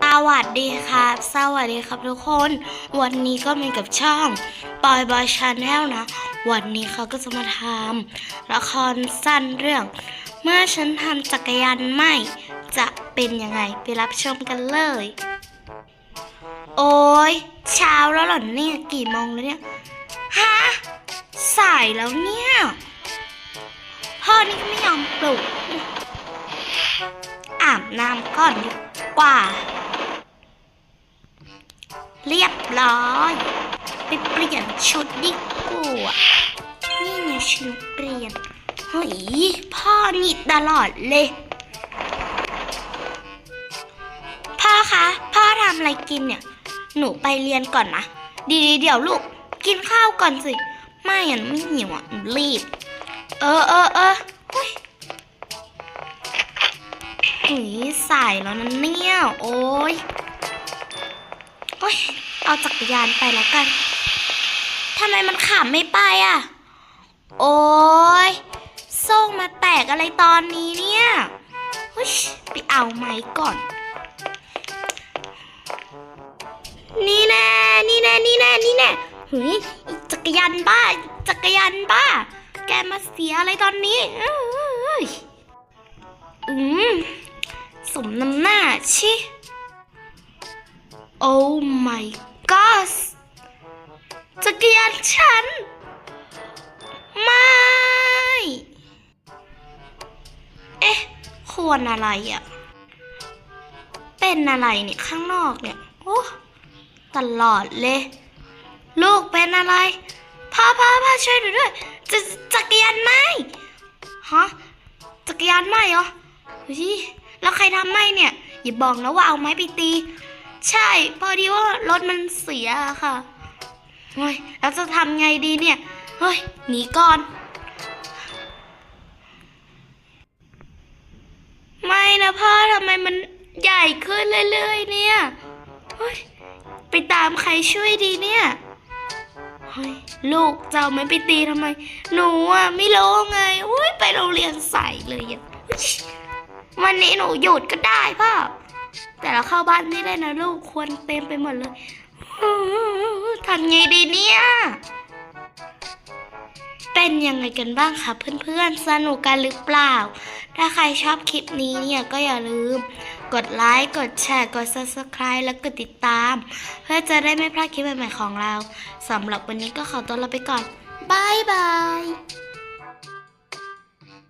สวัสดีครับ สวัสดีครับทุกคน วันนี้ก็มีกับช่องปอยบอยชาแนลนะ วันนี้เขาก็จะมาทำละครสั้นเรื่อง เมื่อฉันทำจักรยานไหมจะเป็นยังไงไปรับชมกันเลย โอ้ยเช้าแล้วหรอเนี่ยกี่โมงแล้วเนี่ย ฮะ สายแล้วเนี่ย พ่อนี่ก็ไม่ยอมปลุกอาบน้ำก่อนดีกว่า เรียบร้อยไปเปลี่ยนชุดดีกว่านี่ไงชุดเปลี่ยนเฮ้ยพ่อนี่ตลอดเลย พ่อคะ พ่อทำอะไรกินเนี่ย หนูไปเรียนก่อนนะ ดีเดี๋ยวลูก กินข้าวก่อนสิ ไม่อะไม่หิวอะหนูรีบ เออเออเออเฮ้ยหุยสายแล้วนะเนี่ย โอ้ย โอ้ยเอาจักรยานไปแล้วกันทำไมมันขับไม่ไปอะ โอ้ยโซ่มาแตกอะไรตอนนี้เนี่ยไปเอาไม้ก่อน นี่แน่นี่แน่นี่แน่นี่แน่หุยจักรยานบ้า จักรยานบ้า แกมาเสียอะไรตอนนี้เอ้ยอืมสมน้ำหน้าชิ โอ้ my god จักรยานฉัน ไม่ เอ๊ะ ควรอะไรอะ่ะ เป็นอะไรเนี่ย ข้างนอกเนี่ย โอ้ตลอดเลย ลูกเป็นอะไร พ่อพ่อพ่อช่วยหนูด้วย จะจักรยานไหมฮะจักรยานไหมเหรอเฮ้ยแล้วใครทำไม่เนี่ย อย่าบอกนะว่าเอาไม้ไปตี ใช่ พอดีว่ารถมันเสียค่ะเฮ้ยแล้วจะทำไงดีเนี่ย เฮ้ย หนีก่อน ไม่นะพ่อทำไมมันใหญ่ขึ้นเรื่อยๆเนี่ย เฮ้ย ไปตามใครช่วยดีเนี่ยเฮ้ยลูกจะเอาไม้ไปตีทำไม หนูอะไม่รู้ไงอุ้ยไปโรงเรียนใส่เลยอะวันนี้หนูหยุดก็ได้พ่อ แต่เราเข้าบ้านไม่ได้นะลูกควรเต็มไปหมดเลยทำไงดีเนี่ย เป็นยังไงกันบ้างคะเพื่อนๆ สนุกกันหรือเปล่า ถ้าใครชอบคลิปนี้เนี่ยก็อย่าลืม กดไลค์ กดแชร์ กด subscribe และกดติดตาม เพื่อจะได้ไม่พลาดคลิปใหม่ๆของเราสำหรับวันนี้ก็ขอตัวลาไปก่อนบายบาย